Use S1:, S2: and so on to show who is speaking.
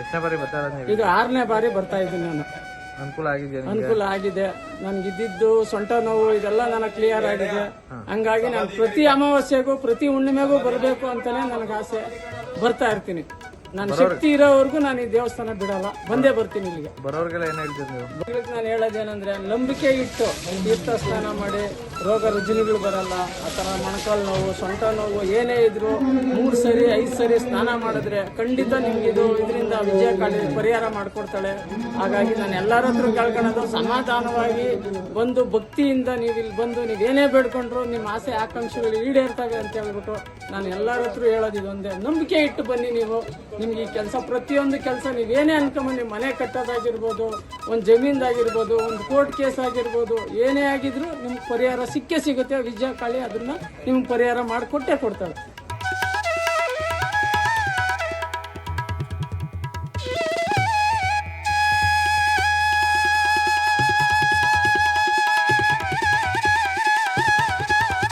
S1: ಎಷ್ಟನೇ ಬಾರಿ ಬರ್ತಾ ಇರೋದು ನೀವು
S2: ಇದು ಆರನೇ ಬಾರಿ ಬರ್ತಾ ಇದ್ದೀನಿ ನಾನು.
S1: ಅನುಕೂಲ ಆಗಿದೆ
S2: ಅನುಕೂಲ ಆಗಿದೆ. ನನ್ಗಿದ್ದಿದ್ದು ಸೊಂಟ ನೋವು ಇದೆಲ್ಲ ನನಗೆ ಕ್ಲಿಯರ್ ಆಗಿದೆ. ಹಂಗಾಗಿ ನಾನು ಪ್ರತಿ ಅಮಾವಾಸ್ಯೆಗೂ ಪ್ರತಿ ಹುಣ್ಣಿಮೆಗೂ ಬರಬೇಕು ಅಂತಲೇ ನನಗೆ ಆಸೆ ಬರ್ತಾ ಇರ್ತೀನಿ. ನಾನು ಶಕ್ತಿ ಇರೋವರೆಗೂ ನಾನು ಈ ದೇವಸ್ಥಾನ ಬಿಡಲ್ಲ. ಬಂದೇ ಬರ್ತೀನಿ ಇಲ್ಲಿಗೆ.
S1: ಬರೋರ್ಗೆಲ್ಲ ಏನ್ ಹೇಳ್ತೀನಿ ನೀವು?
S2: ನಾನು ಹೇಳೋದೇನಂದ್ರೆ ನಂಬಿಕೆ ಇಟ್ಟು ತೀರ್ಥ ಸ್ನಾನ ಮಾಡಿ ರೋಗ ರುಜಿನಗಳು ಬರಲ್ಲ ಆ ಥರ ಮೊಣಕಾಲು ನೋವು ಸೊಂಟ ನೋವು ಏನೇ ಇದ್ರು ಮೂರು ಸರಿ ಐದು ಸರಿ ಸ್ನಾನ ಮಾಡಿದ್ರೆ ಖಂಡಿತ ನಿಮ್ಗೆ ಇದು ಇದರಿಂದ ವಿಜಯ ಕಾಳಿ ಪರಿಹಾರ ಮಾಡ್ಕೊಡ್ತಾಳೆ. ಹಾಗಾಗಿ ನಾನು ಎಲ್ಲರ ಹತ್ರ ಕೇಳ್ಕೊಳ್ಳೋದು ಸಮಾಧಾನವಾಗಿ ಬಂದು ಭಕ್ತಿಯಿಂದ ನೀವು ಇಲ್ಲಿ ಬಂದು ಏನೇ ಬೇಡ್ಕೊಂಡ್ರು ನಿಮ್ಮ ಆಸೆ ಆಕಾಂಕ್ಷೆಗಳು ಈಡೇರ್ತವೆ ಅಂತ ಹೇಳ್ಬಿಟ್ಟು ನಾನು ಎಲ್ಲರ ಹತ್ರ ಹೇಳೋದು ಇದೊಂದೇ. ನಂಬಿಕೆ ಇಟ್ಟು ಬನ್ನಿ ನೀವು. ನಿಮ್ಗೆ ಈ ಕೆಲಸ, ಪ್ರತಿಯೊಂದು ಕೆಲಸ ನೀವೇನೇ ಅನ್ಕೊಂಬ ನಿಮ್ಮ ಮನೆ ಕಟ್ಟೋದಾಗಿರ್ಬೋದು, ಒಂದು ಜಮೀನ್ದಾಗಿರ್ಬೋದು, ಒಂದು ಕೋರ್ಟ್ ಕೇಸ್ ಆಗಿರ್ಬೋದು, ಏನೇ ಆಗಿದ್ರು ನಿಮ್ಗೆ ಪರಿಹಾರ ಸಿಕ್ಕೇ ಸಿಗುತ್ತೆ. ವಿಜಯ ಕಾಳಿ ಅದನ್ನ ನಿಮ್ಗೆ ಪರಿಹಾರ ಮಾಡಿಕೊಟ್ಟೇ ಕೊಡ್ತಾಳೆ